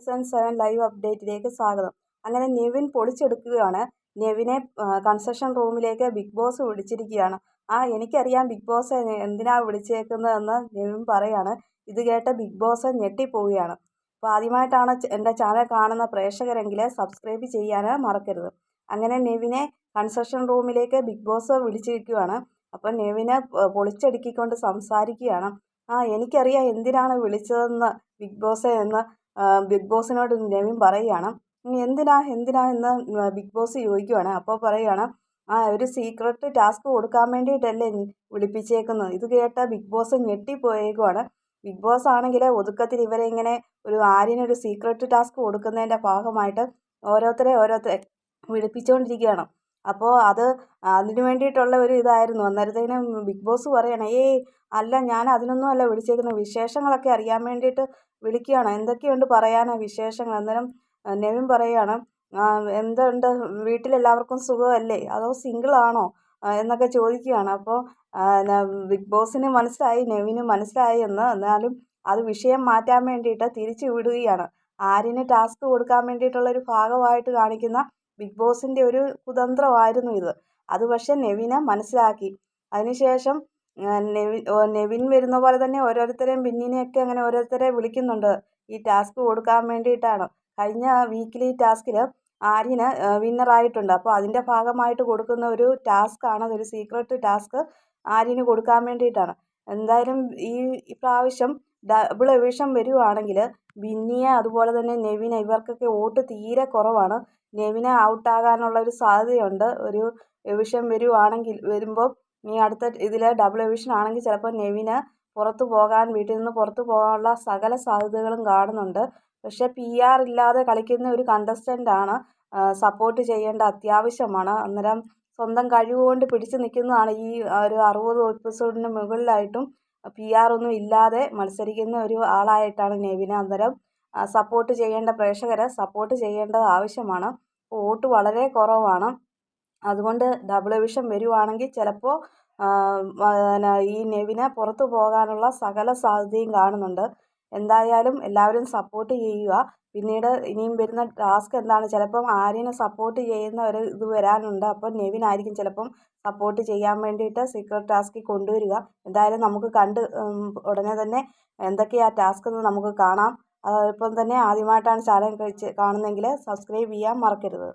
Season seven live അപ്ഡേറ്റിലേക്ക് സ്വാഗതം. അങ്ങനെ നെവിൻ പൊളിച്ചെടുക്കുകയാണ്. നെവിനെ കൺസെഷൻ റൂമിലേക്ക് ബിഗ് ബോസ് വിളിച്ചിരിക്കുകയാണ്. ആ എനിക്കറിയാം ബിഗ് ബോസ് എന്തിനാണ് വിളിച്ചേക്കുന്നതെന്ന് നെവിൻ പറയാണ്. ഇത് കേട്ട് ബിഗ് ബോസ് ഞെട്ടിപ്പോവുകയാണ്. അപ്പോൾ ആദ്യമായിട്ടാണ് എന്റെ ചാനൽ കാണുന്ന പ്രേക്ഷകരെങ്കിൽ സബ്സ്ക്രൈബ് ചെയ്യാൻ മറക്കരുത്. അങ്ങനെ നെവിനെ കൺസെഷൻ റൂമിലേക്ക് ബിഗ് ബോസ് വിളിച്ചിരിക്കുകയാണ്. അപ്പോൾ നെവിനെ പൊളിച്ചടുക്കിക്കൊണ്ട് സംസാരിക്കുകയാണ്. ആ എനിക്കറിയാം എന്തിനാണ് വിളിച്ചതെന്ന് ബിഗ് ബോസ് എന്ന്. ബിഗ് ബോസിനോട് രമ്യം പറയുകയാണ്. എന്തിനാ എന്തിനാ എന്ന് ബിഗ് ബോസ് ചോദിക്കുവാണ്. അപ്പോൾ പറയുകയാണ് ആ ഒരു സീക്രട്ട് ടാസ്ക് കൊടുക്കാൻ വേണ്ടിയിട്ടല്ലേ വിളിപ്പിച്ചേക്കുന്നത്. ഇത് കേട്ട ബിഗ് ബോസ് ഞെട്ടിപ്പോയേക്കുവാണ്. ബിഗ് ബോസ് ആണെങ്കിൽ ഒതുക്കത്തിൽ ഇവരെ ഇങ്ങനെ ഒരു ആര്യനൊരു സീക്രട്ട് ടാസ്ക് കൊടുക്കുന്നതിന്റെ ഭാഗമായിട്ട് ഓരോരുത്തരെ ഓരോരുത്തരെ വിളിപ്പിച്ചുകൊണ്ടിരിക്കുകയാണ്. അപ്പോൾ അത് അതിന് വേണ്ടിയിട്ടുള്ള ഒരു ഇതായിരുന്നു. അന്നേരത്തേനും ബിഗ് ബോസ് പറയണം ഏയ് അല്ല ഞാൻ അതിനൊന്നും അല്ല വിളിച്ചേക്കുന്നത്. വിശേഷങ്ങളൊക്കെ അറിയാൻ വേണ്ടിയിട്ട് വിളിക്കുകയാണ്. എന്തൊക്കെയുണ്ട് പറയാനാ വിശേഷങ്ങൾ? അന്നേരം നെവിൻ പറയുകയാണ് എന്തുണ്ട്? വീട്ടിലെല്ലാവർക്കും സുഖമല്ലേ? അതോ സിംഗിൾ ആണോ എന്നൊക്കെ ചോദിക്കുകയാണ്. അപ്പോൾ ബിഗ് ബോസിന് മനസ്സിലായി നെവിന് മനസ്സിലായി എന്ന്. എന്നാലും അത് വിഷയം മാറ്റാൻ വേണ്ടിയിട്ട് തിരിച്ചു വിടുകയാണ്. ആര്യന് ടാസ്ക് കൊടുക്കാൻ വേണ്ടിയിട്ടുള്ള ഒരു ഭാഗമായിട്ട് കാണിക്കുന്ന ബിഗ് ബോസിന്റെ ഒരു കുതന്ത്രമായിരുന്നു ഇത്. അത് പക്ഷേ നെവിനെ മനസ്സിലാക്കി. അതിനുശേഷം നെവിൻ നെവിൻ വരുന്ന പോലെ തന്നെ ഓരോരുത്തരെയും ബിന്നിനെയൊക്കെ അങ്ങനെ ഓരോരുത്തരെ വിളിക്കുന്നുണ്ട്. ഈ ടാസ്ക് കൊടുക്കാൻ വേണ്ടിയിട്ടാണ്. കഴിഞ്ഞ വീക്കിലി ടാസ്കിൽ ആര്യന് വിന്നറായിട്ടുണ്ട്. അപ്പോൾ അതിന്റെ ഭാഗമായിട്ട് കൊടുക്കുന്ന ഒരു ടാസ്ക് ആണ്. അതൊരു സീക്രട്ട് ടാസ്ക് ആര്യന് കൊടുക്കാൻ വേണ്ടിയിട്ടാണ്. എന്തായാലും ഈ പ്രാവശ്യം ഡബിൾ എവിഷൻ വരുവാണെങ്കിൽ വിന്നിയെ അതുപോലെ തന്നെ നെവിനെ ഇവർക്കൊക്കെ വോട്ട് തീരെ കുറവാണ്. നെവിനെ ഔട്ടാകാനുള്ള ഒരു സാധ്യതയുണ്ട്. ഒരു എവിഷൻ വരുവാണെങ്കിൽ വരുമ്പോൾ ഇനി അടുത്ത ഇതിൽ ഡബിൾ എവിഷൻ ആണെങ്കിൽ ചിലപ്പോൾ നെവിന് പുറത്തു പോകാൻ വീട്ടിൽ നിന്ന് പുറത്തു പോകാനുള്ള സകല സാധ്യതകളും കാണുന്നുണ്ട്. പക്ഷെ പി ആർ ഇല്ലാതെ കളിക്കുന്ന ഒരു കണ്ടസ്റ്റന്റാണ് സപ്പോർട്ട് ചെയ്യേണ്ട അത്യാവശ്യമാണ്. അന്നേരം സ്വന്തം കഴിവുകൊണ്ട് പിടിച്ചു നിൽക്കുന്നതാണ് ഈ ഒരു അറുപത് എപ്പിസോഡിന് മുകളിലായിട്ടും പി ആർ ഒന്നും ഇല്ലാതെ മത്സരിക്കുന്ന ഒരു ആളായിട്ടാണ് നെവിന് അന്നേരം സപ്പോർട്ട് ചെയ്യേണ്ട പ്രേക്ഷകരെ സപ്പോർട്ട് ചെയ്യേണ്ടത് ആവശ്യമാണ്. വോട്ട് വളരെ കുറവാണ്. അതുകൊണ്ട് ഡബിൾ വിഷൻ വരുവാണെങ്കിൽ ചിലപ്പോൾ ഈ നെവിന പുറത്തു പോകാനുള്ള സകല സാധ്യതയും കാണുന്നുണ്ട്. എന്തായാലും എല്ലാവരും സപ്പോർട്ട് ചെയ്യുക. പിന്നീട് ഇനിയും വരുന്ന ടാസ്ക് എന്താണ്? ചിലപ്പം ആര്യനെ സപ്പോർട്ട് ചെയ്യുന്ന ഒരു ഇത് വരാനുണ്ട്. അപ്പോൾ നെവിൻ ആയിരിക്കും ചിലപ്പം സപ്പോർട്ട് ചെയ്യാൻ വേണ്ടിയിട്ട് സീക്രട്ട് ടാസ്കിൽ കൊണ്ടുവരിക. എന്തായാലും നമുക്ക് കണ്ട് ഉടനെ തന്നെ എന്തൊക്കെയാണ് ടാസ്ക് എന്ന് നമുക്ക് കാണാം. അതോടൊപ്പം തന്നെ ആദ്യമായിട്ടാണ് ചാനൽ കഴിച്ച് കാണുന്നതെങ്കിൽ സബ്സ്ക്രൈബ് ചെയ്യാൻ മറക്കരുത്.